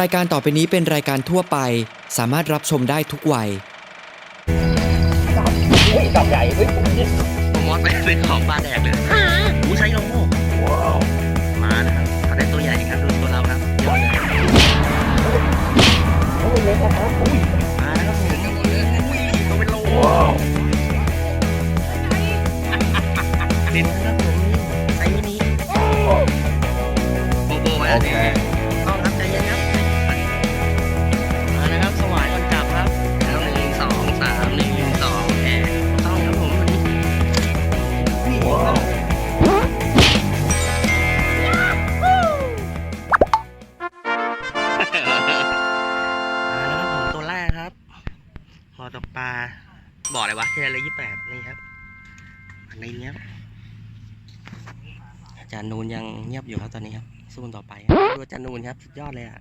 รายการต่อไปนี้เป็นรายการทั่วไป สามารถรับชมได้ทุกวัยจับใหญ่เฮ้ยมอสไปซื้อของปลาแดกเลยหูใช้โลมานะครับเขาได้ตัวใหญ่ครับดูตัวเราครับเยอะเลยเขาเป็นเล็กนะครับอุ้ยมาแล้วครับผมอุ้ยตัวเป็นโลติดนะครับผมไซส์มินิโบโบไว้อันนี้ต้อง เงียบอยู่ครับตอนนี้ครับสู้กันต่อไปครับดูอาจารย์นูนครับสุดยอดเลยอะ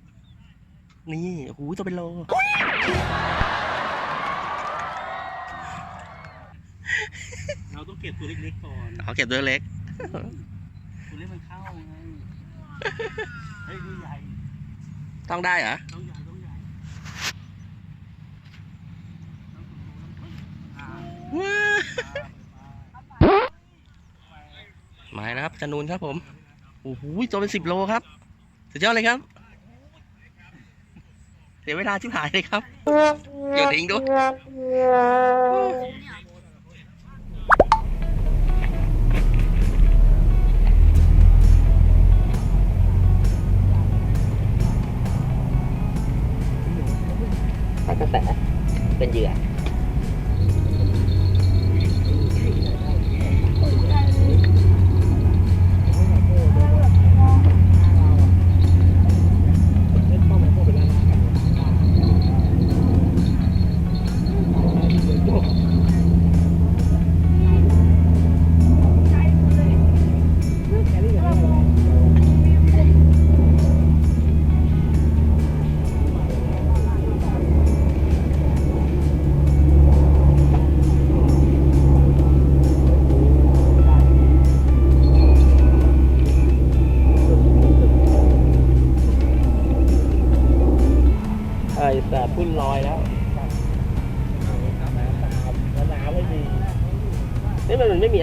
นี่โอ้โหตัวเป็นโลเราต้องเก็บตัวเล็กๆก่อนเอาเก็บตัวเล็กตัวเล็กมันเข้าไงเฮ้ยนี่ใหญ่ต้องได้เหรอต้องใหญ่ต้องใหญ่หมายนะครับอาจารย์นูนครับผม โอ้โหตัวเป็นสิบโลครับ สุดยอดเลยครับ เสียเวลาชิบหายเลยครับโยนทิ้งดูปล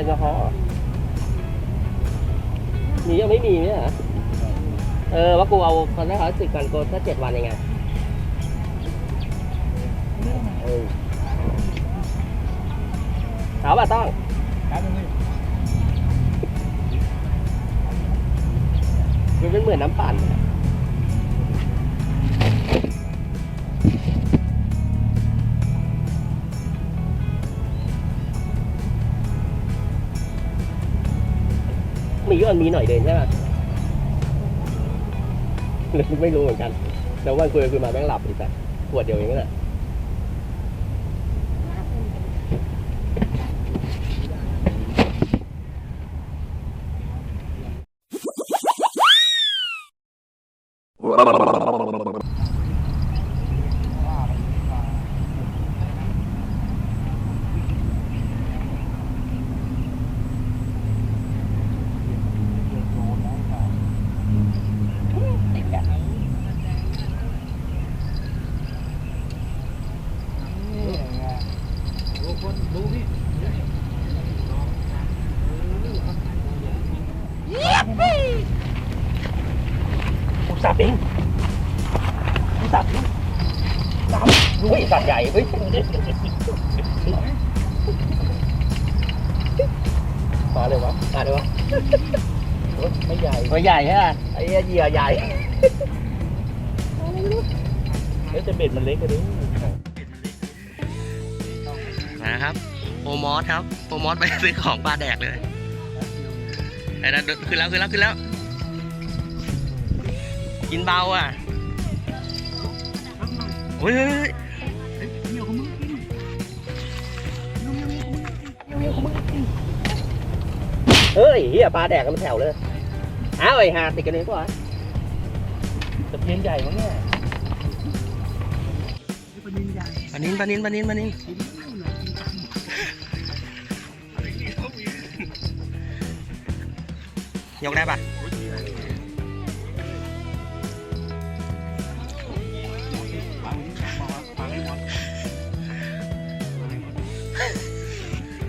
ลกอฮอล์มียังไม่มีเนี่ยเหรอเออว่ากูเอาคอนแทคคลาสสิกกันโกแค่เจ็ดวันเองไงเออถามว่าต้องมันเป็นเหมือนน้ำปั่นอะ มีก็มันมีหน่อยเดินใช่ไหมหรือไม่รู้เหมือนกัน แต่ววันคุยคุยมาแม่งหลับอีกแต่ขวดเดียวเองน่ะกู สับเองกูสับเองสับเฮ้ยสับใหญ่เฮ้ยมาเลยวะมาเลยวะไม่ใหญ่ไม่ใหญ่ฮะไอ้เหี้ยเหยื่อใหญ่เฮ้ยแต่เบ็ดมันเล็กกว่านี้นะครับโอมอสครับโอมอสไปซื้อของปลาแดกเลยไอ้นั่นขึ้นแล้วขึ้นแล้วขึ้นแล้ว กินเบาอะโอ้ยเฮ้ยเฮ้ยเฮ้ยเฮียปลาแดกกันเป็นแถวเลยอ้าวไอ้หาติดกันเลยกว่าตะเพียนใหญ่มั้งเนี่ยปลานินปลานินปลานินปลานินยกได้ปะ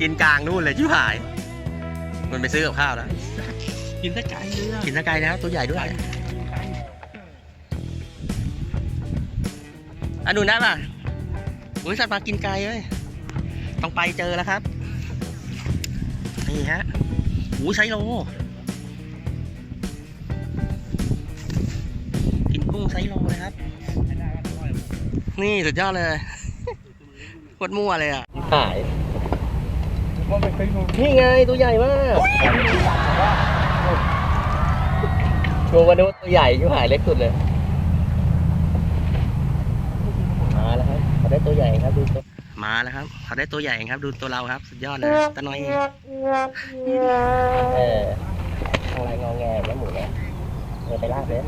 กินกลางนู่นเลยชิบหาย มันไปซื้อกับข้าวแล้ว กินตะไคร้เลยอะกินตะไคร้แล้วตัวใหญ่ด้วยอะดูนะป่ะอุ้ยสัตว์ปลากินไก่เว้ยต้องไปเจอแล้วครับ นี่ฮะหูไซโล กินกุ้งไซโลเลยครับ นี่สุดยอดเลยโคตรมั่วเลยอะหาย ว่าไม่เคยดูนี่ไงตัวใหญ่มากโชว์มาดูตัวใหญ่ชิบหายเล็กสุดเลยมาแล้วครับเขาได้ตัวใหญ่ครับดูตัวมาแล้วครับเขาได้ตัวใหญ่ครับ ดูตัวเราครับ สุดยอดเลยตะน้อยเองเอออะไรงอแงแล้วหมูเนี่ยเออไปลากเลย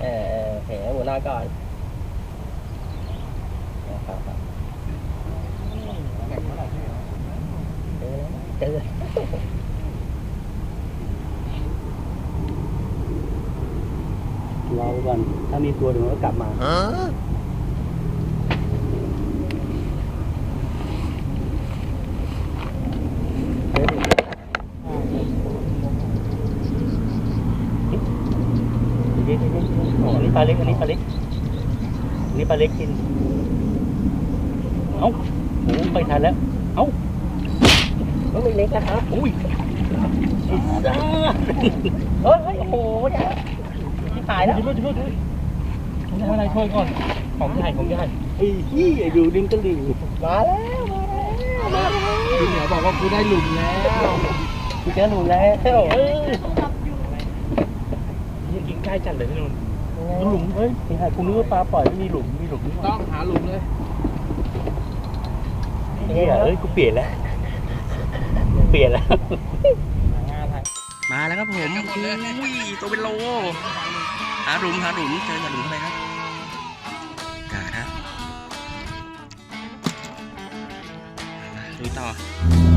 เออเออโอเคหมูนอนก่อนครับครับ เจอแล้วเจอรอไปก่อน ถ้ามีตัวเดี๋ยวมันก็กลับมาอันนี้ปลาเล็กอันนี้ปลาเล็กอันนี้ปลาเล็กกิน เอ้าโอ้ไปทันแล้ว เอ้า มันไม่เล็กนะครับ อุ้ย จ้าเฮ้ยโอ้โหจ้า ที่ตายแล้วจุดจุดจุดจุดผมทำอะไรช่วยก่อนของใหญ่ของใหญ่ไอ้ที่ดูดินตะลิ่งมาแล้วมาแล้วดินเหนียวบอกว่ากูได้หลุมแล้วกูเจอหนูแล้วเออนี่กินใกล้จัดเลยพี่นุ่นมันหลุมเฮ้ยนี่ค่ะกูนึกว่าปลาปล่อยไม่มีหลุมมีหลุมนี่หว่าต้องหาหลุมเลยเฮ้ยเอ้ยกูเปลี่ยนแล้วเปลี่ยนแล้วมาแล้วครับผมอุ้ยตัวเป็นโล หาหลุมหาหลุมเจอหาหลุมเข้าไปครับกาครับมาดูต่อ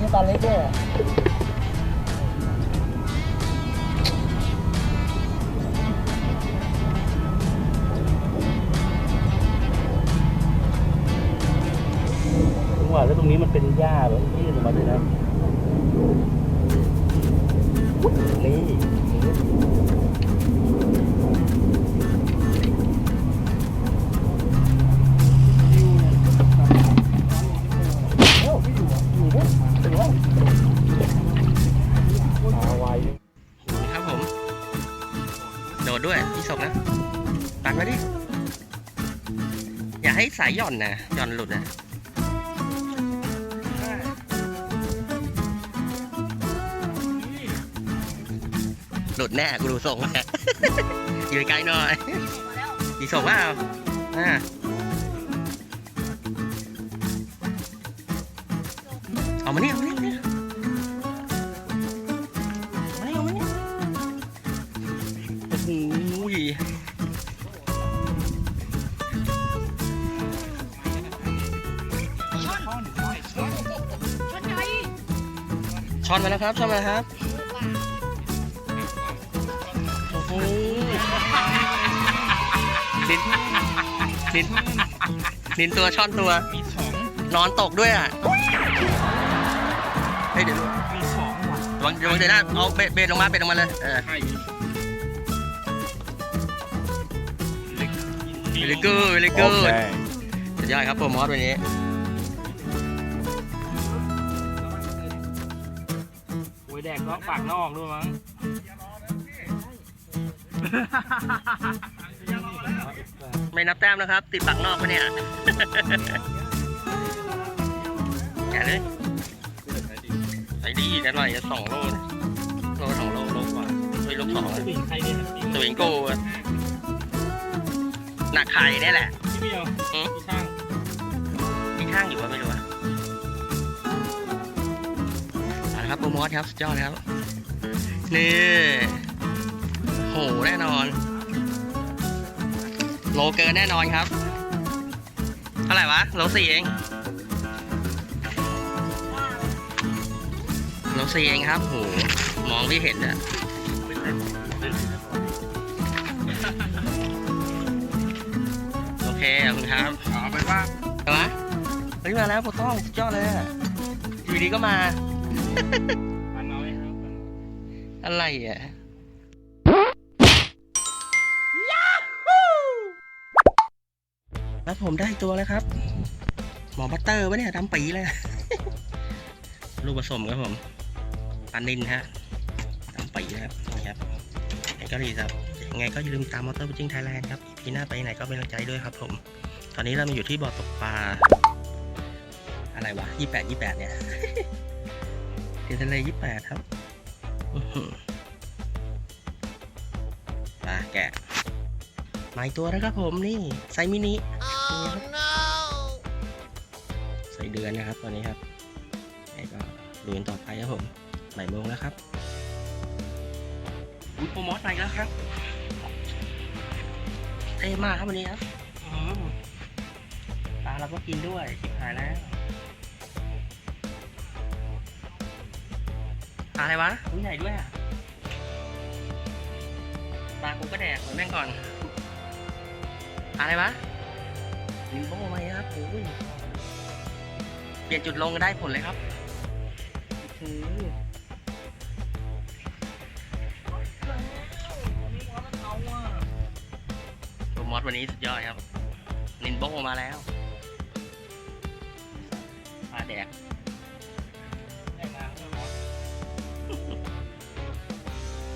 นี่ตอนเล็กเนี่ยถึงว่าแล้วตรงนี้มันเป็นหญ้า ดด้วยพี่ศกนะตักไว้ดิ อย่าให้สายหย่อนนะหย่อนหลุดนะหลุดแน่กูดูส่งแล้วอยู่ไกลหน่อยมีส่งเปล่าอ่าเอามานี่ ช้อนมาแล้วครับช้อนมาแล้วครับโอ้โหนินนินนินตัวช้อนตัว มีสองนอนตกด้วยอะเฮ้ยเดี๋ยวดูมีสองว่ะระวังระวังเดี๋ยวนะเอาเบรเบรลงมาเบรลงมาเลยเออ ใช่ very good very good สุดยอดครับโปรโมทวันนี้ แดกก็ปากนอกด้วยมั้งไม่นับแต้มนะครับ ติดปากนอกปะเนี่ยแกะเลยใส่ดีกันหน่อยจะสองโลนะโลสองโลโลกว่าเฮ้ยโลสองอะสิ่งใครเนี่ยสวิงโก้อะหนักไข่เนี่ยแหละพี่เบียวอืมพี่ช่างมีข้างอยู่ว่าไม่รู้อะ เอาละครับโปรโมทครับสุดยอดครับ นี่โหแน่นอน โลเกินแน่นอนครับ เท่าไหร่วะโลสี่เองโลสี่เองครับโหมองไม่เห็นอะโอเคขอบคุณครับเอาไปว่าเอามาเฮ้ยมาแล้วโปรต้องสุดยอดเลยอะอยู่ดีก็มา อันน้อยครับอะไรอะแล้วผมได้ตัวแล้วครับ หมอบัตเตอร์วะเนี่ยดำปีเลย ลูกผสมครับผมปานินฮะดำปีนะครับนี่ครับงไงก็ดีครับยังไงก็อย่าลืมตามมอเตอร์จิ้งไทยแลนด์ครับปีหน้าไปไหนก็เป็นกำลังใจด้วยครับผม ตอนนี้เรามาอยู่ที่บ่อตกปลา อะไรวะยี่แปดยี่แปดเนี่ย เทียนทะเลยี่แปดครับอื้อหือปลาแกะมาอีกตัวนะครับผมนี่ไซส์มินินี่ครับใส่เดือนนะครับตอนนี้ครับแล้วก็ดูกันต่อไปครับผมบ่ายโมงแล้วครับอุ๊ยโปรโมทไปแล้วครับเท่มากครับวันนี้ครับอื้อหือปลาเราก็กินด้วยชิบหายแล้วาอะไรวะตัวใหญ่ด้วยอะปลากูก็แดกเหมือนแม่งก่อนปลาอะไรวะลิมโบ้ไหมครับโอ้ยเปลี่ยนจุดลงก็ได้ผลเลยครับอื้อหือโปรโมทวันนี้สุดยอดครับลินโบ้มาแล้วปลาแดก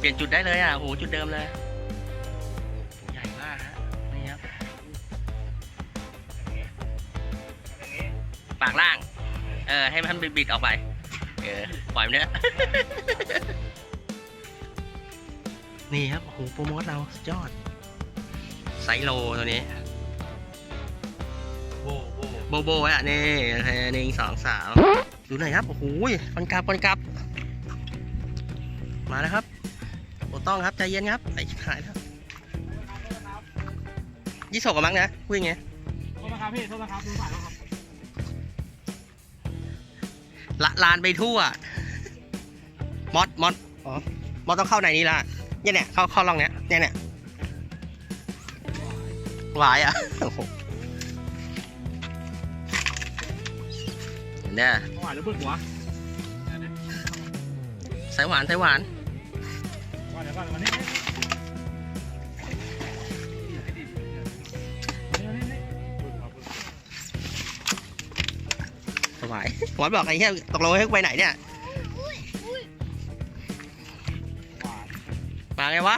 ปลี่ยนจุดได้เลยอะโหจุดเดิมเลย ใหญ่มากฮะนี่ครับปากล่าง เออ ให้มันบิดๆออกไป เออ ปล่อยมันเนี้ยนี่ครับโอ้โหโปรโมทเราสุดยอด ไซโลตัวนี้ โบโบโบโบอะ นี่หนึ่งสองสามดูหน่อยครับ โอ้โหปันกลับปันกลับ มาแล้วครับ ต้องครับใจเย็นครับไอ้ชิบหายแล้วยี่สกกับมั้งนะพูดอย่างไงโทษนะครับพี่โทษนะครับดูสายแล้วครับละลานไปทั่วมอดมอดอ๋อมอดต้องเข้าในนี้ละเนี่ยเนี่ยเข้าเข้าร่องเนี้ยเนี่ยเนี่ยหวายอะโอ้โหเนี่ยหวานหรือเบื้องหัวสายหวานสายหวาน สวายหมอดบอกไอ้เหี้ยตกลงให้ไปไหนเนี่ยมาไงวะ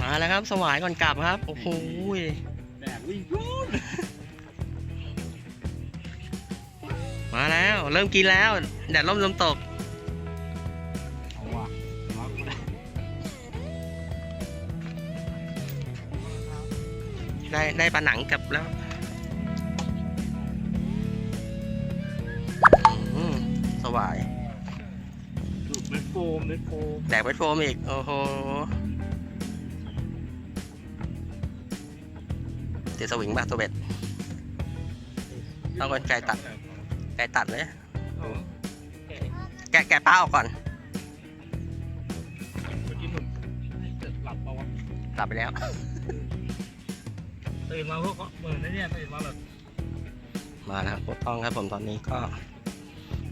มาแล้วครับ สวายก่อนกลับครับ โอ้โหแดกวิ่งมาแล้ว เริ่มกินแล้ว แดดร่มลมตก ได้ได้ปลาหนังกลับแล้วอืมสวายดูดเม็ดโฟมเม็ดโฟมแดกไปโฟมอีก โอ้โหเดี๋ยวสวิงบ้าตัวเบ็ด ต้องกลไกตัด ไก่ตัดเลย แกะแกะป้าออกก่อนเมื่อกี้หนุ่มจะหลับเปล่าวะกลับไปแล้ว ตื่นมาพวกเหมือนเนี่ยตื่นมาแบบมาแล้วปกต้องครับผมตอนนี้ก็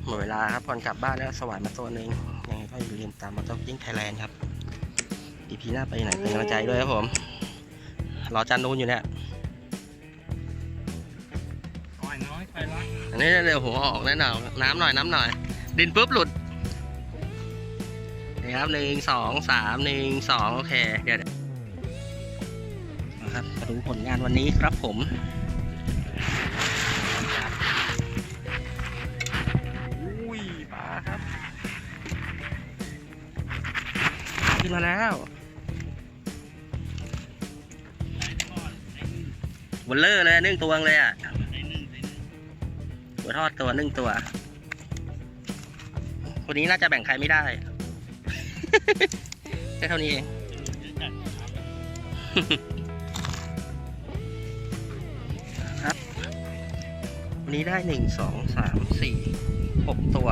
หมดเวลาครับก่อนกลับบ้านแล้วสวายมาตัวหนึ่งยังไงก็อย่าลืมตามมาต้องยิ่งไทยแลนด์ครับอีพีหน้าไปไหนเป็นกำลังใจด้วยครับผม รอจานนูนอยู่เนี่ยอันนี้เร็วหัวออกแน่นอนน้ำหน่อยน้ำหน่อย ดินปุ๊บหลุดนี่ครับหนึ่งสองสามหนึ่งสองโอเคเดี๋ยวเดี๋ยว นะครับมาดูผลงานวันนี้ครับผมอุ้ยปลาครับ ขึ้นมาแล้ววันเลอร์เลยนึ่งตัวเลยอะหัวทอดตัวนึ่งตัว คนนี้น่าจะแบ่งใครไม่ได้แค่เท่านี้เอง นนี้ได้หนึ่งสองสามสี่หกตัว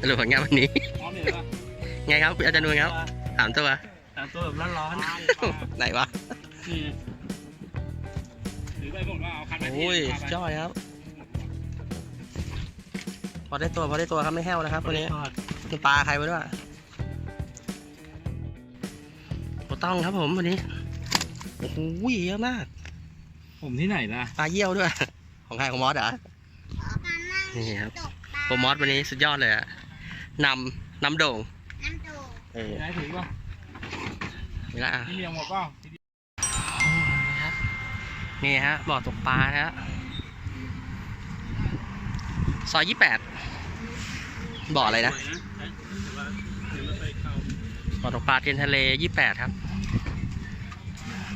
สรุปผลงานวันนี้ พร้อมเลยปะไงครับคุณอาจารย์นวลครับสามตัวตามตัวแบบร้อนไหนวะๆนี่ถือไปหมดว่าเอาคันไปที่โอ้ยพาไป จ้อยครับ พอได้ตัวพอได้ตัวครับไม่แห้วนะครับวันนี้ทอดมีปลาใครไว้ด้วยโอต้องครับผมวันนี้ โอ้โหเยอะมาก ผมที่ไหนล่ะปลาเยี่ยวด้วย ของใครของมอสเหรอนี่ครับโปรมอสวันนี้สุดยอดเลยอะนำนำโด่งเออได้ถือป่ะนี่ละอะนี่เลี้ยงหมดป่ะนี่ฮะบ่อตกปลานะฮะซอยยี่แปดบ่ออะไรนะบ่อตกปลาเทียนทะเลยี่แปดครับ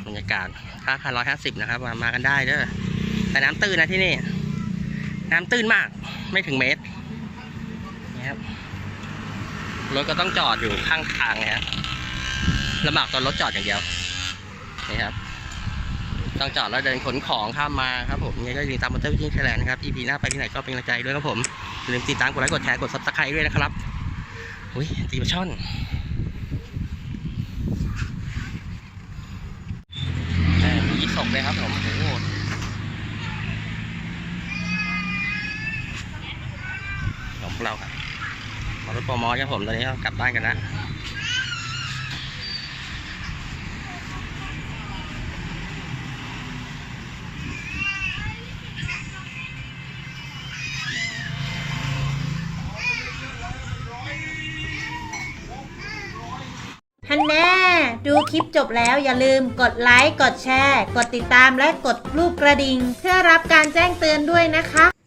บรรยากาศค่าพันร้อยห้าสิบนะครับ มามากันได้เด้อแต่น้ำตื้นนะที่นี่ น้ำตื้นมากไม่ถึงเมตรนี่ครับรถก็ต้องจอดอยู่ข้างทางนะครับลำบากตอนรถจอดอย่างเดียวนี่ครับต้องจอดแล้วเดินขนของข้ามมาครับผมยังไงก็ย่าลืมตามมอเตอร์วิ่งไทยแลนด์นะครับ EP หน้าไปที่ไหนก็เป็นกำลังใจด้วยครับผมอย่าลืมติดตามกดไลค์กดแชร์กด subscribe ด้วยนะครับ อุ้ยตีปลาช่อน แหม่มียี่สก เลยครับผมโอ้โหของเราครับมารถปอมอครับผมตอนนี้กลับบ้านกันนะ ดูคลิปจบแล้วอย่าลืมกดไลค์ กดแชร์ กดติดตามและกดรูปกระดิ่ง เพื่อรับการแจ้งเตือนด้วยนะคะ